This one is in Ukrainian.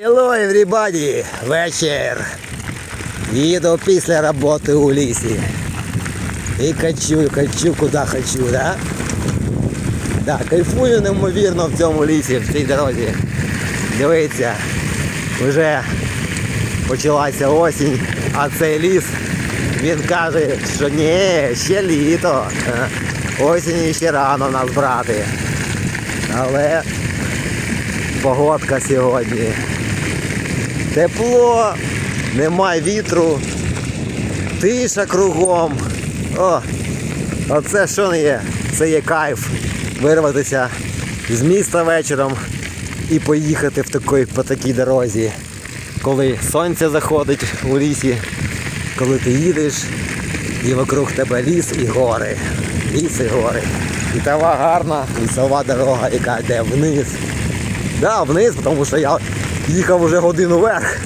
Hello, everybody! Вечір. Їду після роботи у лісі. І качу, качу, куди хочу, да? Да, кайфую неймовірно в цьому лісі, в цій дорозі. Дивіться, вже почалася осінь, а цей ліс, він каже, що ні, ще літо. Осінь ще рано нас брати. Але погодка сьогодні. Тепло, немає вітру, тиша кругом. О, оце що не є? Це є кайф. Вирватися з міста вечором і поїхати в такій, по такій дорозі. Коли сонце заходить у лісі, коли ти їдеш і вокруг тебе ліс і гори. Ліс і гори. І трава гарна, лісова дорога, яка йде вниз. Да, вниз, тому що я їхав уже годину вверх.